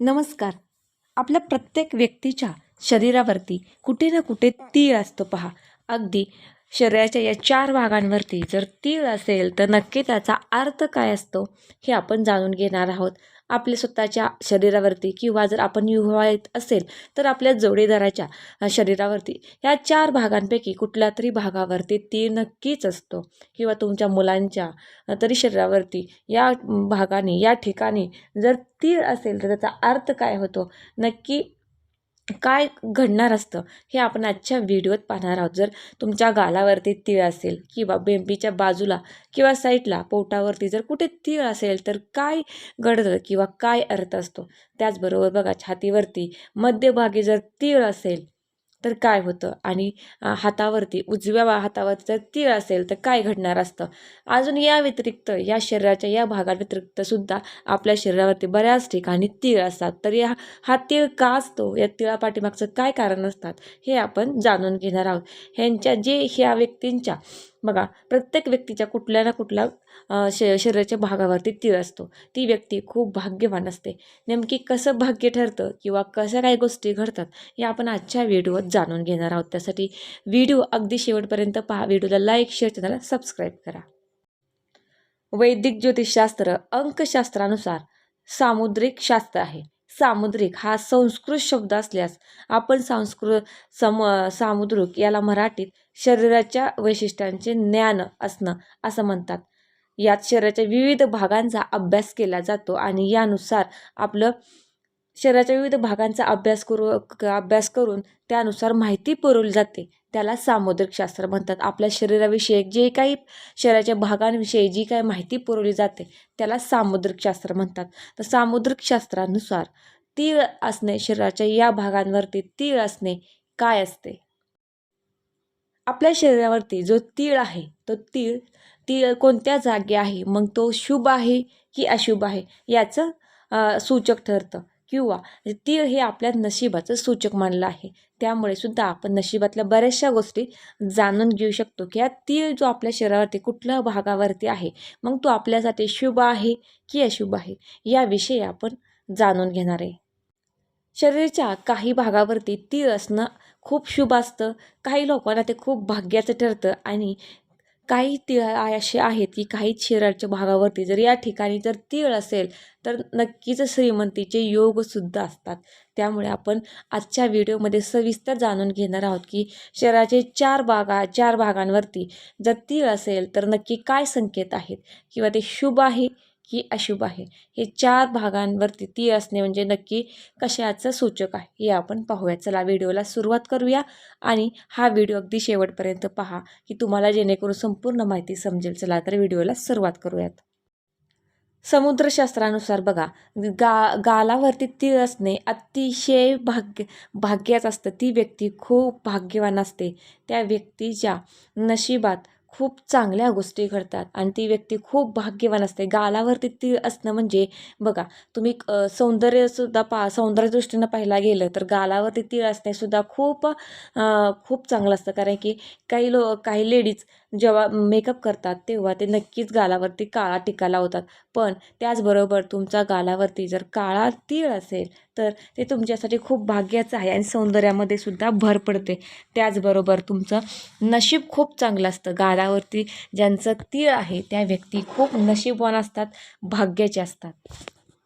नमस्कार. आपल्या प्रत्येक व्यक्तीच्या शरीरावरती कुठे ना कुठे तीळ असतो पहा. अगदी शरीराच्या या चार भागांवरती जर तीळ असेल तर नक्की त्याचा अर्थ काय असतो हे आपण जाणून घेणार आहोत. आपल्या स्वतःच्या शरीरावरती किंवा जर आपण विवाहित असेल तर आपल्या जोडीदाराच्या शरीरावरती ह्या चार भागांपैकी कुठल्या तरी भागावरती ती नक्कीच असतो. किंवा तुमच्या मुलांच्या तरी शरीरावरती या भागाने या ठिकाणी जर तीळ असेल तर त्याचा अर्थ काय होतो? नक्की काय घडणार असतं हे आपण आजच्या व्हिडिओत पाहणार आहोत. जर तुमच्या गालावरती तीळ असेल किंवा बेंबीच्या बाजूला किंवा साईडला पोटावरती जर कुठे तीळ असेल तर काय घडतं किंवा काय अर्थ असतो? त्याचबरोबर बघा छातीवरती मध्यभागी जर तीळ असेल तर काय होतं? आणि हातावरती उजव्या हातावरती जर तीळ असेल तर काय घडणार असतं? अजून या व्यतिरिक्त या शरीराच्या या भागाव्यतिरिक्त सुद्धा आपल्या शरीरावरती बऱ्याच ठिकाणी तीळ असतात. तर या हा तीळ का असतो? या तिळापाठीमागचं काय कारण असतात? हे आपण जाणून घेणार आहोत. ह्यांच्या जे ह्या व्यक्तींच्या बघा प्रत्येक व्यक्तीच्या कुठल्या ना कुठल्या श शरीराच्या भागावरती तीळ असतो. ती व्यक्ती खूप भाग्यवान असते. नेमकी कसं भाग्य ठरतं किंवा कशा काही गोष्टी घडतात हे आपण आजच्या व्हिडिओत जाणून घेणार आहोत. त्यासाठी व्हिडिओ अगदी शेवटपर्यंत पहा. व्हिडिओला लाईक शेअर चॅनलला सबस्क्राईब करा. वैदिक ज्योतिषशास्त्र अंकशास्त्रानुसार सामुद्रिक शास्त्र आहे. सामुद्रिक हा संस्कृत शब्द असल्यास आपण संस्कृत सम सामुद्रिक याला मराठीत शरीराच्या वैशिष्ट्यांचे ज्ञान असणं असं म्हणतात. यात शरीराच्या विविध भागांचा अभ्यास केला जातो आणि यानुसार आपलं शरीराच्या विविध भागांचा अभ्यास करू अभ्यास करून त्यानुसार माहिती पुरवली जाते. त्याला सामुद्रिक शास्त्र म्हणतात. आपल्या शरीराविषयी जे काही शरीराच्या भागांविषयी जी काही माहिती पुरवली जाते त्याला सामुद्रिक शास्त्र म्हणतात. तर सामुद्रिक शास्त्रानुसार तीळ असणे शरीराच्या या भागांवरती तीळ असणे काय असते? आपल्या शरीरावरती जो तीळ आहे तो तीळ तीळ कोणत्या जागी आहे? मग तो शुभ आहे की अशुभ आहे? याचं सूचक ठरतं. किंवा तीळ हे आपल्या नशिबाचं सूचक मानलं आहे. त्यामुळे सुद्धा आपण नशिबातल्या बऱ्याचशा गोष्टी जाणून घेऊ शकतो की हा तीळ जो आपल्या शरीरावरती कुठल्या भागावरती आहे मग तो आपल्यासाठी शुभ आहे की अशुभ आहे याविषयी आपण जाणून घेणार आहे. शरीराच्या काही भागावरती तीळ असणं खूप शुभ असतं. काही लोकांना ते खूप भाग्याचं ठरतं आणि काही तिळ असे आहेत की काही शरीराच्या भागावरती जर या ठिकाणी जर तीळ असेल तर नक्कीच श्रीमंतीचे योगसुद्धा असतात. त्यामुळे आपण आजच्या व्हिडिओमध्ये सविस्तर जाणून घेणार आहोत की शरीराचे चार भागा चार भागांवरती जर तीळ असेल तर नक्की काय संकेत आहेत? किंवा ते शुभ आहे की अशुभ आहे. हे चार भागांवरती तीळ असणे म्हणजे नक्की कशाचं सूचक आहे हे आपण पाहूया. चला व्हिडिओला सुरुवात करूया आणि हा व्हिडिओ अगदी शेवटपर्यंत पहा की तुम्हाला जेणेकरून संपूर्ण माहिती समजेल. चला तर व्हिडिओला सुरुवात करूयात. समुद्रशास्त्रानुसार बघा गा गालावरती तीळ असणे अतिशय भाग्य भाग्याच असतं. ती व्यक्ती खूप भाग्यवान असते. त्या व्यक्तीच्या नशिबात खूप चांगल्या गोष्टी घडतात आणि ती व्यक्ती खूप भाग्यवान असते. गालावरती तीळ असणं म्हणजे बघा तुम्ही सौंदर्यसुद्धा पा सौंदर्यदृष्टीनं पाहायला गेलं तर गालावरती तीळ असणेसुद्धा खूप खूप चांगलं असतं. कारण की काही लो काही लेडीज जेव्हा मेकअप करतात तेव्हा ते नक्कीच गालावरती काळा टिका लावतात. पण त्याचबरोबर तुमचा गालावरती जर काळा तीळ असेल तर ते तुमच्यासाठी खूप भाग्याचं आहे आणि सौंदर्यामध्ये सुद्धा भर पडते. त्याचबरोबर तुमचं नशीब खूप चांगलं असतं. गालावरती ज्यांचं तीळ आहे त्या व्यक्ती खूप नशीबवान असतात भाग्याचे असतात.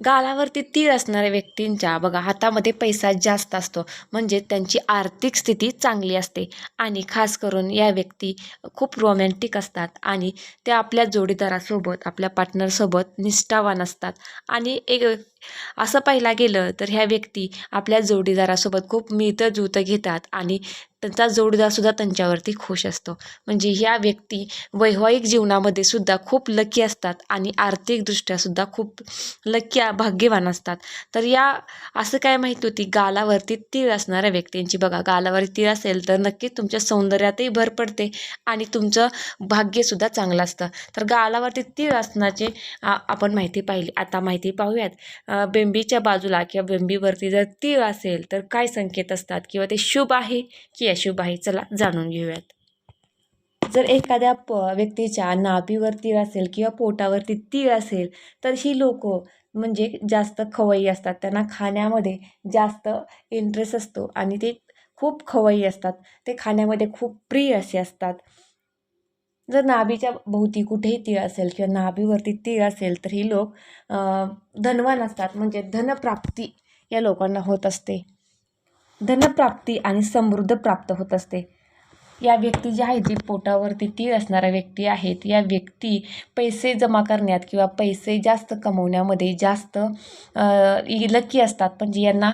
गालावरती तीळ असणाऱ्या व्यक्तींच्या बघा हातामध्ये पैसा जास्त असतो. म्हणजे त्यांची आर्थिक स्थिती चांगली असते. आणि खास करून या व्यक्ती खूप रोमॅन्टिक असतात आणि त्या आपल्या जोडीदारासोबत आपल्या पार्टनरसोबत निष्ठावान असतात. आणि एक असं पाहिला गेलं तर ह्या व्यक्ती आपल्या जोडीदारासोबत खूप मिळतं जुळतं घेतात आणि त्यांचा जोडीदारसुद्धा त्यांच्यावरती खुश असतो. म्हणजे ह्या व्यक्ती वैवाहिक जीवनामध्ये सुद्धा खूप लकी असतात आणि आर्थिकदृष्ट्यासुद्धा खूप लकी भाग्यवान असतात. तर या असं काय माहिती होती? गालावरती तीळ असणाऱ्या व्यक्तींची बघा. गालावरती तीळ असेल तर नक्कीच तुमच्या सौंदर्यातही भर पडते आणि तुमचं भाग्यसुद्धा चांगलं असतं. तर गालावरती तीळ असण्याचे आपण माहिती पाहिली. आता माहिती पाहूयात. बेंबीच्या बाजूला किंवा बेंबीवरती जर तीळ असेल तर काय संकेत असतात? किंवा ते शुभ आहे की अशुभ आहे चला जाणून घेऊयात. जर एखाद्या प व्यक्तीच्या नाभीवर तीळ असेल किंवा पोटावरती तीळ असेल तर ही लोक म्हणजे जास्त खवय्ये असतात. त्यांना खाण्यामध्ये जास्त इंटरेस्ट असतो आणि ते खूप खवय्ये असतात. ते खाण्यामध्ये खूप प्रिय असे असतात. जर नाभीच्या भोवती कुठेही तीळ असेल किंवा नाभीवरती तीळ असेल तर ही लोक धनवान असतात. म्हणजे धनप्राप्ती या लोकांना होत असते. धनप्राप्ती आणि समृद्ध प्राप्त होत असते. या व्यक्ती ज्या आहेत जी पोटावरती तीळ असणाऱ्या व्यक्ती आहेत या व्यक्ती पैसे जमा करण्यात किंवा पैसे जास्त कमवण्यामध्ये जास्त लकी असतात. म्हणजे यांना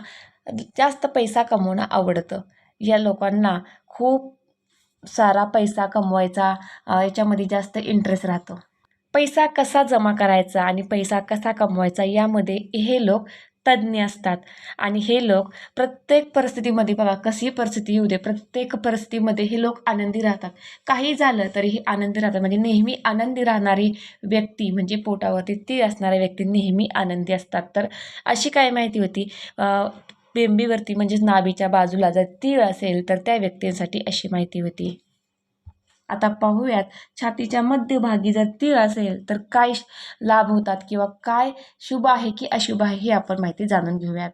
जास्त पैसा कमवणं आवडतं. या लोकांना खूप सारा पैसा कमवायचा याच्यामध्ये जास्त इंटरेस्ट राहतो. पैसा कसा जमा करायचा आणि पैसा कसा कमवायचा यामध्ये हे लोक तज्ज्ञ असतात. आणि हे लोक प्रत्येक परिस्थितीमध्ये बघा कशी परिस्थिती येऊ दे प्रत्येक परिस्थितीमध्ये हे लोक आनंदी राहतात. काही झालं तरीही आनंदी राहतात. म्हणजे नेहमी आनंदी राहणारी व्यक्ती म्हणजे पोटावरती ती असणाऱ्या व्यक्ती नेहमी आनंदी असतात. तर अशी काय माहिती होती? बेंबीवरती म्हणजेच नाभीच्या बाजूला जर तीळ असेल तर त्या व्यक्तींसाठी अशी माहिती होती. आता पाहूयात. छातीच्या मध्यभागी जर तीळ असेल तर काय लाभ होतात किंवा काय शुभ आहे की अशुभ आहे ही आपण माहिती जाणून घेऊयात.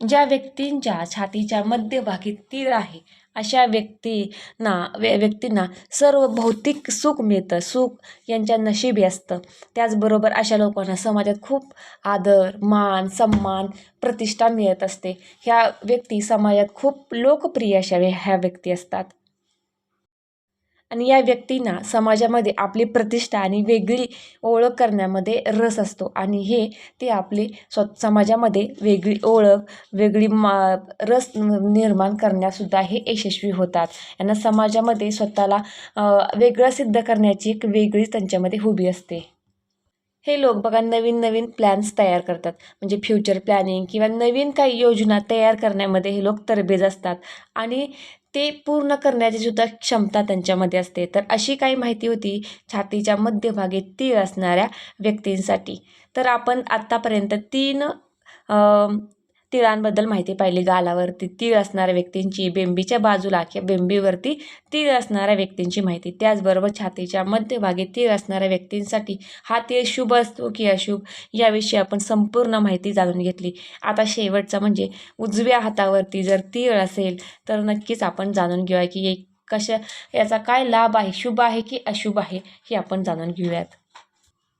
ज्या व्यक्तींच्या छातीच्या मध्यभागी तीळ आहे अशा व्यक्तींना व्य व्यक्तींना सर्व भौतिक सुख मिळतं. सुख यांच्या नशिबी असतं. त्याचबरोबर अशा लोकांना समाजात खूप आदर मान सन्मान प्रतिष्ठा मिळत असते. ह्या व्यक्ती समाजात खूप लोकप्रिय अशा ह्या व्यक्ती असतात. आणि या व्यक्तींना समाजामध्ये आपली प्रतिष्ठा आणि वेगळी ओळख करण्यामध्ये रस असतो. आणि हे ते आपले स्व समाजामध्ये वेगळी ओळख वेगळी मा रस निर्माण करण्यासुद्धा हे यशस्वी होतात. यांना समाजामध्ये स्वतःला वेगळं सिद्ध करण्याची एक वेगळीच त्यांच्यामध्ये हुबी असते. हे लोक बघा नवीन नवीन प्लॅन्स तयार करतात. म्हणजे फ्युचर प्लॅनिंग किंवा नवीन काही योजना तयार करण्यामध्ये हे लोक तरबेज असतात. आणि ते पूर्ण करण्याची सुद्धा क्षमता त्यांच्यामध्ये असते. तर अशी काही माहिती होती छातीच्या मध्यभागी तीळ असणाऱ्या व्यक्तींसाठी. तर आपण आत्तापर्यंत तीन तिळांबद्दल माहिती पाहिली. गालावरती तीळ असणाऱ्या व्यक्तींची बेंबीच्या बाजूला किंवा बेंबीवरती तीळ असणाऱ्या व्यक्तींची माहिती. त्याचबरोबर छातीच्या मध्यभागी तीळ असणाऱ्या व्यक्तींसाठी हा तीळ शुभ असतो की अशुभ याविषयी आपण संपूर्ण माहिती जाणून घेतली. आता शेवटचा म्हणजे उजव्या हातावरती जर तीळ असेल तर नक्कीच आपण जाणून घेऊया की एक कशा याचा काय लाभ आहे शुभ आहे की अशुभ आहे हे आपण जाणून घेऊयात.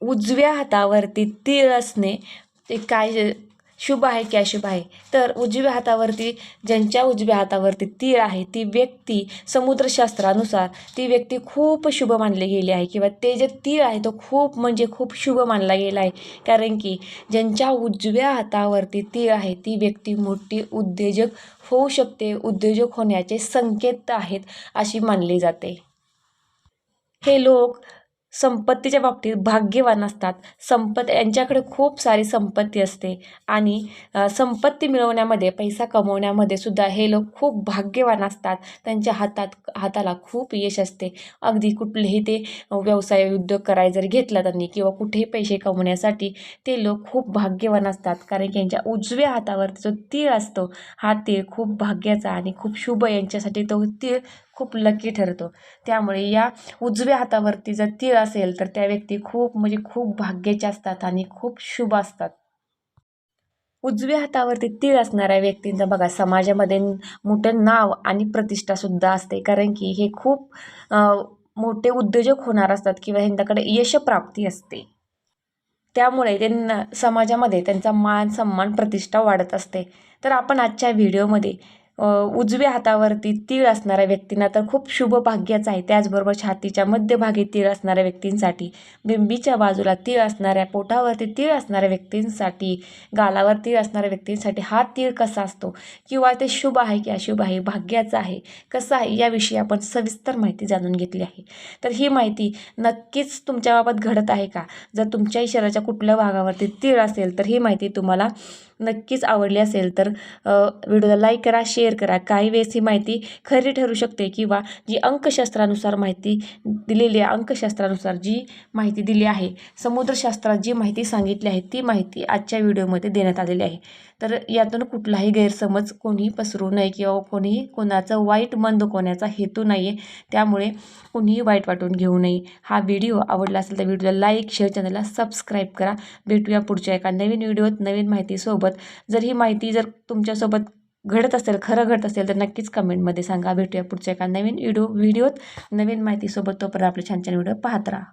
उजव्या हातावरती तीळ असणे ते काय शुभ आहे की अशुभ आहे? तर उजव्या हातावरती ज्यांच्या उजव्या हातावरती तीळ आहे ती व्यक्ती समुद्रशास्त्रानुसार ती व्यक्ती खूप शुभ मानली गेली आहे किंवा ते जे तीळ आहे तो खूप म्हणजे खूप शुभ मानला गेला आहे. कारण की ज्यांच्या उजव्या हातावरती तीळ आहे ती व्यक्ती मोठी उद्योजक होऊ शकते उद्योजक होण्याचे संकेत आहेत अशी मानली जाते. हे लोक संपत्तीच्या बाबतीत भाग्यवान असतात. संपत यांच्याकडे खूप सारी संपत्ती असते. आणि संपत्ती मिळवण्यामध्ये पैसा कमवण्यामध्ये सुद्धा हे लोक खूप भाग्यवान असतात. त्यांच्या हातात हाताला खूप यश असते. अगदी कुठलेही ते व्यवसाय उद्योग करायला जर घेतला त्यांनी किंवा कुठेही पैसे कमवण्यासाठी ते लोक खूप भाग्यवान असतात. कारण की यांच्या उजव्या हातावरती जो तीळ असतो हा तीळ खूप भाग्याचा आणि खूप शुभ यांच्यासाठी तो तीळ खूप लकी ठरतो. त्यामुळे या उजव्या हातावरती जर तीळ असेल तर त्या व्यक्ती खूप म्हणजे खूप भाग्याच्या असतात आणि खूप शुभ असतात. उजव्या हातावरती तीळ असणाऱ्या व्यक्तींचं बघा समाजामध्ये मोठं नाव आणि प्रतिष्ठासुद्धा असते. कारण की हे खूप मोठे उद्योजक होणार असतात किंवा ह्यांच्याकडे यशप्राप्ती असते. त्यामुळे त्यांना समाजामध्ये त्यांचा मान सन्मान प्रतिष्ठा वाढत असते. तर आपण आजच्या व्हिडिओमध्ये उजव्या हातावरती तीळ असणाऱ्या व्यक्तींना तर खूप शुभ भाग्याचं आहे. त्याचबरोबर छातीच्या मध्यभागी तीळ असणाऱ्या व्यक्तींसाठी बिंबीच्या बाजूला तीळ असणाऱ्या पोटावरती तीळ असणाऱ्या व्यक्तींसाठी गालावर तीळ असणाऱ्या व्यक्तींसाठी हा तीळ कसा असतो? किंवा ते शुभ आहे की अशुभ आहे भाग्याचं आहे? कसं आहे? याविषयी आपण सविस्तर माहिती जाणून घेतली आहे. तर ही माहिती नक्कीच तुमच्याबाबत घडत आहे का? जर तुमच्याही शरीराच्या कुठल्या भागावरती तीळ असेल तर ही माहिती तुम्हाला नक्कीच आवडली असेल तर व्हिडिओला लाईक करा शेअर शेअर करा. काही वेळेस ही माहिती खरी ठरू शकते किंवा जी अंकशास्त्रानुसार माहिती दिलेली आहे अंकशास्त्रानुसार जी माहिती दिली आहे समुद्रशास्त्रात जी माहिती सांगितली आहे ती माहिती आजच्या व्हिडिओमध्ये देण्यात आलेली आहे. तर यातून कुठलाही गैरसमज कोणीही पसरू नये किंवा कोणीही कोणाचं वाईट मन दुखवण्याचा हेतू नाही आहे त्यामुळे कोणीही वाईट वाटून घेऊ नये. हा व्हिडिओ आवडला असेल तर व्हिडिओला लाईक शेअर चॅनलला सबस्क्राईब करा. भेटूया पुढच्या एका नवीन व्हिडिओत नवीन माहितीसोबत. जर ही माहिती जर तुमच्यासोबत घडत असेल खरं घडत असेल तर नक्कीच कमेंटमध्ये सांगा. भेटूया पुढच्या एका नवीन व्हिडिओ व्हिडिओत. नवीन माहितीसोबत तोपर्यंत आपले छान छान व्हिडिओ पाहत राहा.